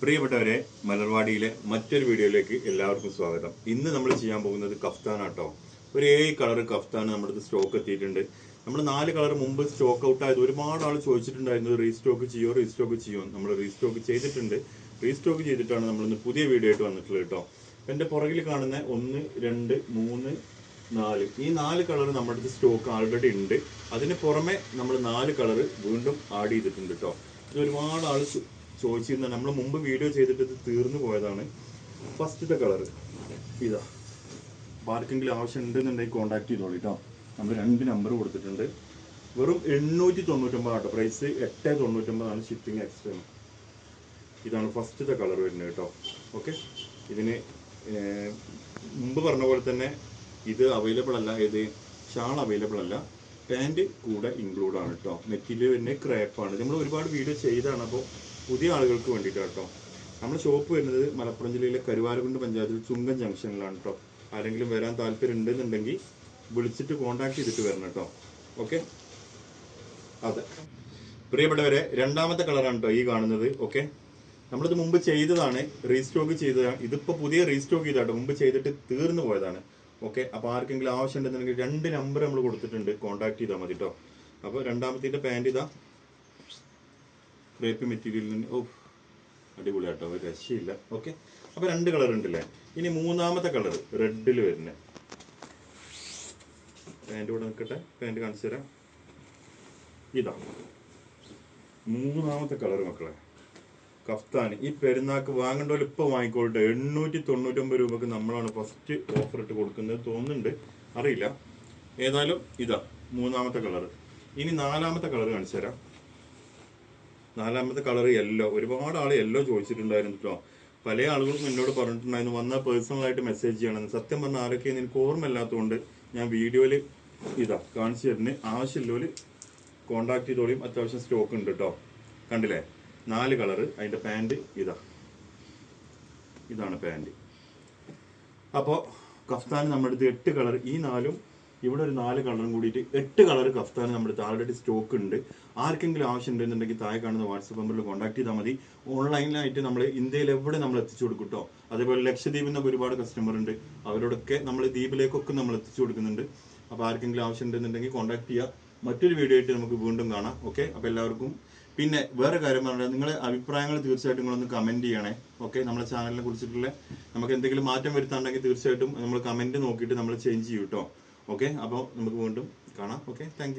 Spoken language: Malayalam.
പ്രിയപ്പെട്ടവരെ മലർവാടിയിലെ മറ്റൊരു വീഡിയോയിലേക്ക് എല്ലാവർക്കും സ്വാഗതം. ഇന്ന് നമ്മൾ ചെയ്യാൻ പോകുന്നത് കഫ്താനാട്ടോ ഒരു ഏഴ് കളർ കഫ്താൻ നമ്മുടെ അടുത്ത് സ്റ്റോക്ക് എത്തിയിട്ടുണ്ട്. നമ്മൾ നാല് കളർ മുമ്പ് സ്റ്റോക്ക് ഔട്ട് ആയത് ഒരുപാട് ആൾ ചോദിച്ചിട്ടുണ്ടായിരുന്നു റീസ്റ്റോക്ക് ചെയ്യോ റീസ്റ്റോക്ക് ചെയ്യോ നമ്മൾ റീസ്റ്റോക്ക് ചെയ്തിട്ടുണ്ട്. റീസ്റ്റോക്ക് ചെയ്തിട്ടാണ് നമ്മൾ നമ്മളിന്ന് പുതിയ വീഡിയോ ആയിട്ട് വന്നിട്ടുള്ളത് കേട്ടോ. എന്റെ പുറകിൽ കാണുന്ന ഒന്ന് രണ്ട് മൂന്ന് നാല്. ഈ നാല് കളർ നമ്മുടെ അടുത്ത് സ്റ്റോക്ക് ആൾറെഡി ഉണ്ട്. അതിന് പുറമെ നമ്മൾ നാല് കളർ വീണ്ടും ആഡ് ചെയ്തിട്ടുണ്ട് കേട്ടോ. ഇത് ഒരുപാട് ആൾ ചോദിച്ചിരുന്ന നമ്മൾ മുമ്പ് വീഡിയോ ചെയ്തിട്ട് ഇത് തീർന്നു പോയതാണ്. ഫസ്റ്റത്തെ കളർ ഇതാ. ആർക്കെങ്കിലും ആവശ്യം ഉണ്ടെന്നുണ്ടെങ്കിൽ കോൺടാക്ട് ചെയ്തോളൂ കേട്ടോ നമ്മൾ രണ്ട് നമ്പർ കൊടുത്തിട്ടുണ്ട്. വെറും എണ്ണൂറ്റി തൊണ്ണൂറ്റൊമ്പത് കേട്ടോ പ്രൈസ് എട്ട് തൊണ്ണൂറ്റൊമ്പതാണ് ഷിപ്പിംഗ് എക്സ്ട്രാ ഇതാണ് ഫസ്റ്റത്തെ കളർ വരുന്നത് കേട്ടോ ഓക്കെ ഇതിന് മുമ്പ് പറഞ്ഞ പോലെ തന്നെ ഇത് അവൈലബിൾ അല്ല. ഇത് ഷാൾ അവൈലബിൾ അല്ല. പാന്റ് കൂടെ ഇൻക്ലൂഡ് ആണ് കേട്ടോ നെറ്റിൽ വരുന്ന ക്രേപ്പാണ് നമ്മൾ ഒരുപാട് വീഡിയോ ചെയ്താണ്. അപ്പോൾ പുതിയ ആളുകൾക്ക് വേണ്ടിയിട്ടാണ് കേട്ടോ. നമ്മുടെ ഷോപ്പ് വരുന്നത് മലപ്പുറം ജില്ലയിലെ കരുവാരകുണ്ട് പഞ്ചായത്തിൽ ചുങ്കൻ ജംഗ്ഷനിലാണ് കേട്ടോ. ആരെങ്കിലും വരാൻ താല്പര്യം ഉണ്ടെന്നുണ്ടെങ്കിൽ വിളിച്ചിട്ട് കോണ്ടാക്ട് ചെയ്തിട്ട് വരണം കേട്ടോ. ഓക്കെ അതെ. പ്രിയപ്പെട്ടവരെ രണ്ടാമത്തെ കളറാണ് കേട്ടോ ഈ കാണുന്നത്. ഓക്കെ നമ്മളിത് മുമ്പ് ചെയ്തതാണ് റീസ്റ്റോക്ക് ചെയ്തതാണ് ഇതിപ്പോ പുതിയ റീസ്റ്റോക്ക് ചെയ്താട്ടോ മുമ്പ് ചെയ്തിട്ട് തീർന്നു പോയതാണ്. ഓക്കെ അപ്പോൾ ആർക്കെങ്കിലും ആവശ്യം ഉണ്ടെന്നുണ്ടെങ്കിൽ രണ്ട് നമ്പർ നമ്മൾ കൊടുത്തിട്ടുണ്ട്. കോൺടാക്ട് ചെയ്താൽ മതി കേട്ടോ. അപ്പോൾ രണ്ടാമത്തെ പാന്റ് ഇതാ. ക്രേപ്പ് നിന്ന് ഓ അടിപൊളി കേട്ടോ ഒരു രക്ഷയില്ല. ഓക്കെ അപ്പോൾ രണ്ട് കളർ ഉണ്ടല്ലേ? ഇനി മൂന്നാമത്തെ കളർ റെഡിൽ വരുന്നത് പാന്റ് കൂടെ നിൽക്കട്ടെ പാന്റ് കാണിച്ചു തരാം. ഇതാ. മൂന്നാമത്തെ കളർ മക്കളെ. കഫ്താൻ. ഈ പെരുന്നാക്ക് വാങ്ങേണ്ടവർ ഇപ്പോൾ വാങ്ങിക്കോട്ടെ എണ്ണൂറ്റി തൊണ്ണൂറ്റൊമ്പത് രൂപക്ക് നമ്മളാണ് ഫസ്റ്റ് ഓഫർ ഇട്ട് കൊടുക്കുന്നത് തോന്നുന്നുണ്ട്. അറിയില്ല. ഏതായാലും ഇതാ മൂന്നാമത്തെ കളർ ഇനി നാലാമത്തെ കളർ കാണിച്ചു തരാം. നാലാമത്തെ കളർ യെല്ലോ. ഒരുപാട് ആൾ യെല്ലോ ചോദിച്ചിട്ടുണ്ടായിരുന്നു കേട്ടോ പല ആളുകൾക്കും എന്നോട് പറഞ്ഞിട്ടുണ്ടായിരുന്നു വന്നാൽ പേഴ്സണലായിട്ട് മെസ്സേജ് ചെയ്യണമെന്ന്. സത്യം പറഞ്ഞാൽ ആരൊക്കെയെന്ന് എനിക്ക് ഓർമ്മയില്ലാത്തതുകൊണ്ട് ഞാൻ വീഡിയോയിൽ ഇതാ കാണിച്ചു തരുന്നത് ആവശ്യമുള്ളവർ കോണ്ടാക്ട് ചെയ്തോളിയും അത്യാവശ്യം സ്റ്റോക്ക് ഉണ്ട് കേട്ടോ കണ്ടില്ലേ? നാല് കളറ്. അതിന്റെ പാന്റ് ഇതാ. ഇതാണ് പാന്റ് അപ്പോൾ കഫ്താൻ നമ്മുടെ അടുത്ത് എട്ട് കളർ ഈ നാലും ഇവിടെ ഒരു നാല് കളറും കൂടിയിട്ട് എട്ട് കളർ കഫ്താൻ നമ്മുടെ ആൾറെഡി സ്റ്റോക്ക് ഉണ്ട്. ആർക്കെങ്കിലും ആവശ്യം ഉണ്ടെന്നുണ്ടെങ്കിൽ താഴെ കാണുന്ന വാട്സപ്പ് നമ്പറിൽ കോൺടാക്ട് ചെയ്താൽ മതി. ഓൺലൈനായിട്ട് നമ്മൾ ഇന്ത്യയിൽ എവിടെ നമ്മൾ എത്തിച്ചു കൊടുക്കും അതേപോലെ ലക്ഷദ്വീപിൽ നിന്നൊക്കെ ഒരുപാട് കസ്റ്റമർ ഉണ്ട്. അവരോടൊക്കെ നമ്മൾ ദ്വീപിലേക്കൊക്കെ നമ്മൾ എത്തിച്ചു കൊടുക്കുന്നുണ്ട്. അപ്പോൾ ആർക്കെങ്കിലും ആവശ്യം ഉണ്ടെന്നുണ്ടെങ്കിൽ കോൺടാക്ട് ചെയ്യുക മറ്റൊരു വീഡിയോ ആയിട്ട് നമുക്ക് വീണ്ടും കാണാം. ഓക്കെ അപ്പോൾ എല്ലാവർക്കും പിന്നെ വേറെ കാര്യം പറഞ്ഞാൽ നിങ്ങളെ അഭിപ്രായങ്ങൾ തീർച്ചയായിട്ടും നിങ്ങളൊന്ന് കമന്റ് ചെയ്യണേ. ഓക്കെ നമ്മുടെ ചാനലിനെ കുറിച്ചിട്ടുള്ള നമുക്ക് എന്തെങ്കിലും മാറ്റം വരുത്താണ്ടെങ്കിൽ തീർച്ചയായിട്ടും നമ്മൾ കമന്റ് നോക്കിയിട്ട് നമ്മൾ ചേഞ്ച് ചെയ്യും കേട്ടോ ഓക്കെ അപ്പോൾ നമുക്ക് വീണ്ടും കാണാം. Okay thank